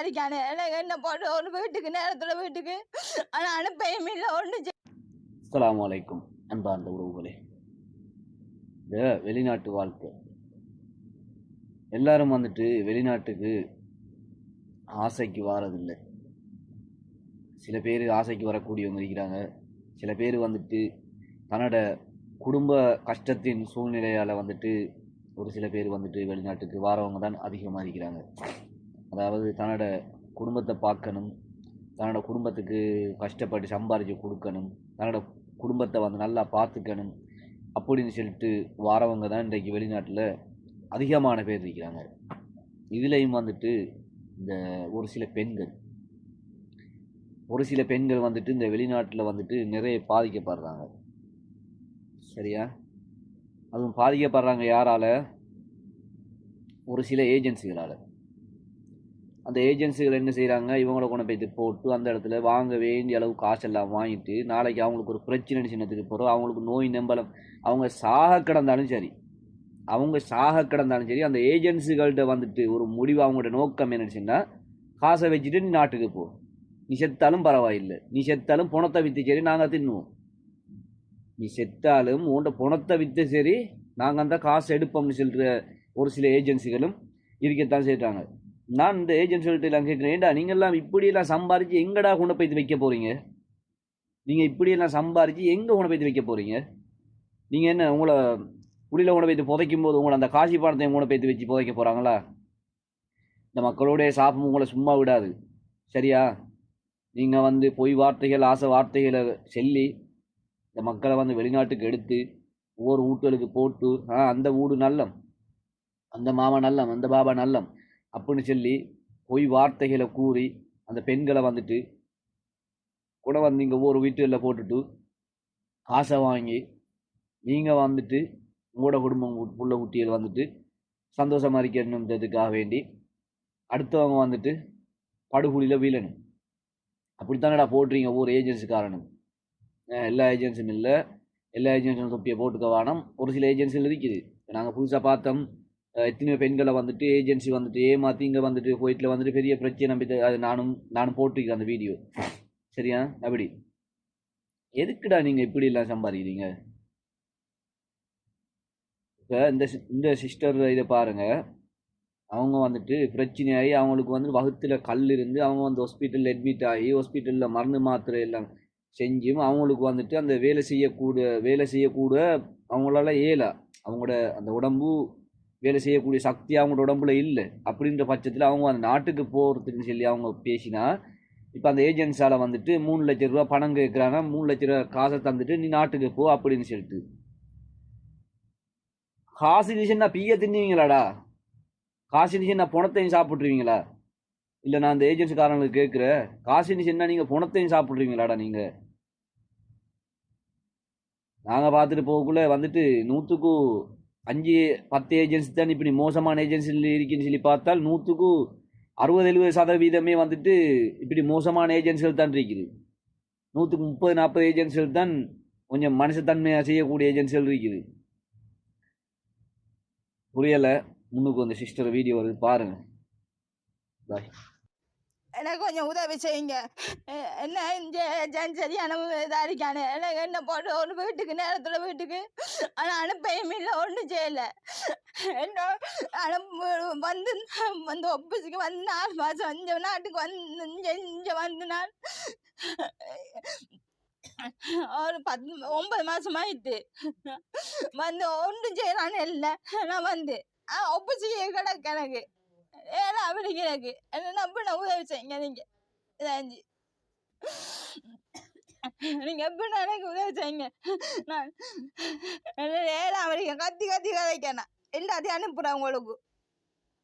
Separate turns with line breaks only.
அடிக்கானே. எனக்கு என்ன போட்டு ஒரு வீட்டுக்கு நேரத்தில் வீட்டுக்கு. ஆனால் அனுப்பையும் இல்லை ஒன்று
அஸ்லாம் வலைக்கும் அன்பார்ந்த உறவுகளே. இந்த வெளிநாட்டு வாழ்க்கை. எல்லாரும் வந்துட்டு வெளிநாட்டுக்கு ஆசைக்கு வாரதில்லை. சில பேர் ஆசைக்கு வரக்கூடியவங்க இருக்கிறாங்க. சில பேர் வந்துட்டு தன்னோட குடும்ப கஷ்டத்தின் சூழ்நிலையால் வந்துட்டு ஒரு சில பேர் வந்துட்டு வெளிநாட்டுக்கு வாரவங்க தான் அதிகமாக இருக்கிறாங்க. அதாவது தன்னோட குடும்பத்தை பார்க்கணும் தன்னோட குடும்பத்துக்கு கஷ்டப்பட்டு சம்பாரித்து கொடுக்கணும் தன்னோட குடும்பத்தை வந்து நல்லா பார்த்துக்கணும் அப்படின்னு சொல்லிட்டு வாரவங்க தான் இன்றைக்கு வெளிநாட்டில் அதிகமான பேர் இருக்கிறாங்க. இதுலேயும் வந்துட்டு இந்த ஒரு சில பெண்கள் ஒரு சில பெண்கள் வந்துட்டு இந்த வெளிநாட்டில் வந்துட்டு நிறைய பாதிக்கப்படுறாங்க. சரியா? அதுவும் பாதிக்கப்படுறாங்க யாரால? ஒரு சில ஏஜென்சிகளால். அந்த ஏஜென்சிகள் என்ன செய்கிறாங்க இவங்கள கொண்டு போய் போட்டு அந்த இடத்துல வாங்க வேண்டிய அளவு காசெல்லாம் வாங்கிட்டு நாளைக்கு அவங்களுக்கு ஒரு பிரச்சனை சின்னத்துக்கு போகிறோம் அவங்களுக்கு நோய் நம்பலம். அவங்க சாக கிடந்தாலும் சரி அவங்க சாக கிடந்தாலும் சரி அந்த ஏஜென்சிகள்கிட்ட வந்துட்டு ஒரு முடிவு அவங்களோட நோக்கம் என்னச்சுன்னா காசை வச்சுட்டு நீ நாட்டுக்கு போ. நீ செத்தாலும் பரவாயில்லை. நீ செத்தாலும் பணத்தை விற்று சரி நாங்கள் தின்னுவோம். நீ செத்தாலும் உன்ட பணத்தை விற்று சரி நாங்கள் அந்த காசு எடுப்போம்னு சொல்கிற ஒரு சில ஏஜென்சிகளும் இருக்கத்தான் செய்கிறாங்க நான் இந்த ஏஜென்சிகள்கிட்ட எல்லாம் கேட்குறேன் ஏண்டா நீங்கள்லாம் இப்படியெல்லாம் சம்பாரித்து எங்கடா கொண்டு போய் வைக்க போகிறீங்க நீங்கள் இப்படியெல்லாம் சம்பாரித்து எங்கே கொண்டு போய் வைக்க போகிறீங்க நீங்கள் என்ன உங்களை குடியில் கொண்டு போய் புதைக்கும் போது உங்களை அந்த காசி பணத்தை கொண்டு போய் வச்சு புதைக்க போகிறாங்களா இந்த மக்களுடைய சாபம் உங்களை சும்மா விடாது. சரியா? நீங்கள் வந்து பொய் வார்த்தைகள் ஆசை வார்த்தைகளை சொல்லி இந்த மக்களை வந்து வெளிநாட்டுக்கு எடுத்து ஒவ்வொரு வீட்டுகளுக்கு போட்டு ஆ அந்த வீடு நல்லம். அந்த மாமா நல்லம் அந்த பாபா நல்லம். அப்படின்னு சொல்லி பொய் வார்த்தைகளை கூறி அந்த பெண்களை வந்துட்டு கூட வந்து இங்கே ஒவ்வொரு வீட்டுகளில் போட்டுட்டு காசை வாங்கி நீங்கள் வந்துட்டு உங்களோட குடும்பம் உள்ள புள்ள குட்டிகள் வந்துட்டு சந்தோஷமாக இருக்கணுன்றதுக்காக வேண்டி அடுத்தவங்க வந்துட்டு படுகுழியில் வீழணும். அப்படித்தானடா போடுறீங்க ஒவ்வொரு ஏஜென்சிக்காரனும்? எல்லா ஏஜென்சியும் இல்லை. எல்லா ஏஜென்சியும் தொப்பியை போட்டுக்க வேணும். ஒரு சில ஏஜென்சியில் இருக்குது. நாங்கள் புதுசாக பார்த்தோம். எத்தனையோ பெண்களை வந்துட்டு ஏஜென்சி வந்துட்டு ஏமாற்றி இங்கே வந்துட்டு குவைத்தில் வந்துட்டு பெரிய பிரச்சனை நம்பி அது நானும் நானும் போட்டிருக்கேன் அந்த வீடியோ சரியா? அப்படி. எதுக்குடா நீங்கள் இப்படி எல்லாம் சம்பாதிக்கிறீங்க? இப்போ இந்த சி- இந்த சிஸ்டர் இதை பாருங்கள் அவங்க வந்துட்டு பிரச்சனையாகி அவங்களுக்கு வந்து வகுத்துல கல் இருந்து அவங்க வந்து ஹாஸ்பிட்டலில் அட்மிட் ஆகி ஹாஸ்பிட்டலில் மருந்து மாத்திரை எல்லாம் செஞ்சும் அவங்களுக்கு வந்துட்டு அந்த வேலை செய்யக்கூட வேலை செய்யக்கூட அவங்களால ஏலா அவங்களோட அந்த உடம்பு வேலை செய்யக்கூடிய சக்தி அவங்களோட உடம்புல இல்லை. அப்படின்ற பட்சத்தில் அவங்க அந்த நாட்டுக்கு போகிறதுக்குன்னு சொல்லி அவங்க பேசினா இப்போ அந்த ஏஜென்ட்ஸால் வந்துட்டு மூணு லட்ச ரூபா பணம் கேட்குறாங்க மூணு லட்ச ரூபா காசை தந்துட்டு நீ நாட்டுக்கு போ அப்படின்னு சொல்லிட்டு. காசு இருந்துச்சுன்னா பீய தின்னுவீங்களாடா? காசு நான் பணத்தையும் சாப்பிட்ருவீங்களா இல்லை நான் அந்த ஏஜென்சிக்காரங்களுக்கு கேட்குறேன் காசு நிஷன்னா நீங்கள் பணத்தையும் சாப்பிட்ருவீங்களாடா நீங்கள் நாங்கள் பார்த்துட்டு போகக்குள்ளே வந்துட்டு நூற்றுக்கும் அஞ்சு பத்து ஏஜென்சி தான் இப்படி மோசமான ஏஜென்சியில் இருக்குன்னு சொல்லி பார்த்தால் நூற்றுக்கு அறுபது எழுபது சதவீதமே வந்துட்டு இப்படி மோசமான ஏஜென்சிகள் தான் இருக்குது. நூற்றுக்கு முப்பது நாற்பது ஏஜென்சிகள் தான் கொஞ்சம் மனுஷத்தன்மையாக செய்யக்கூடிய ஏஜென்சிகள் இருக்குது. புரியலை? முன்னுக்கு அந்த சிஸ்டர் வீடியோ வருது பாருங்கள் பாய்
எனக்கு கொஞ்சம் உதவி செய்யுங்க என்ன இந்த சரியான இதாக இருக்கானே எனக்கு என்ன போட்டு ஒரு வீட்டுக்கு நேரத்தில் வீட்டுக்கு ஆனால் அனுப்பையும் இல்லை ஒன்றும் செய்யலை என்ன அனுப்பு வந்து வந்து ஒப்பிஸுக்கு வந்து நாலு மாதம் இந்த நாட்டுக்கு வந்து இங்கே இங்கே வந்து நான் ஒரு பத்து ஒன்பது மாதம் ஆயிட்டு வந்து ஒன்றும் செய்யலான்னு இல்லை நான் வந்து ஆ ஒப்பிச்சு கிடக்கு எனக்கு ஏன்னா அப்படி எனக்கு என்ன நம்ப நான் உதவி செய்யுங்க நீங்கள் இதாஞ்சி நீங்கள் எப்படி எனக்கு உதவி செய்யுங்க? நான் ஏழாம் வரைக்கும் கத்தி கத்தி கதைக்கணும் எல்லாத்தையும் அனுப்புறேன் உங்களுக்கு.